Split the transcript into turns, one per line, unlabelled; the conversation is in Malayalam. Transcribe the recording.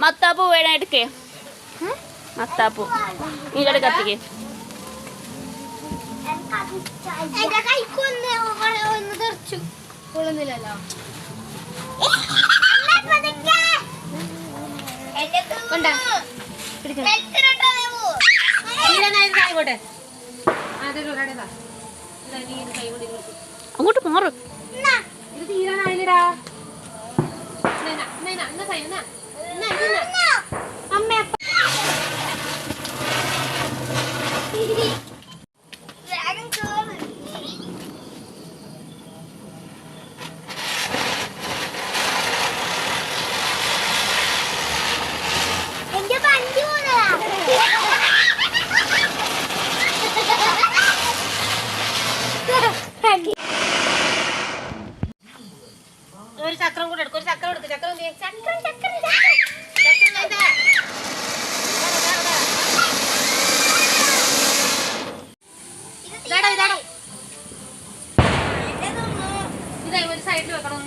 മത്താപ്പൂ വേണം എടുക്കേ. മത്താപ്പൂ. ഇങ്ങോട്ട് കത്തിക്കേ.
കൊള്ളുന്നില്ലല്ലോ.
കൊണ്ട്.
അങ്ങോട്ട് മാറും.
ഇത് തീരാനായില്ലടാ. എന്നാ എന്നാ എന്നാ. ഒരു ചക്രം കൂടെ എടുക്കും ഒരു ചക്രം എടുക്കും ചക്രം
ചക്രം ചക്രം
ചക്രം. ഇതാ ഒരു സൈഡിൽ വെക്കണം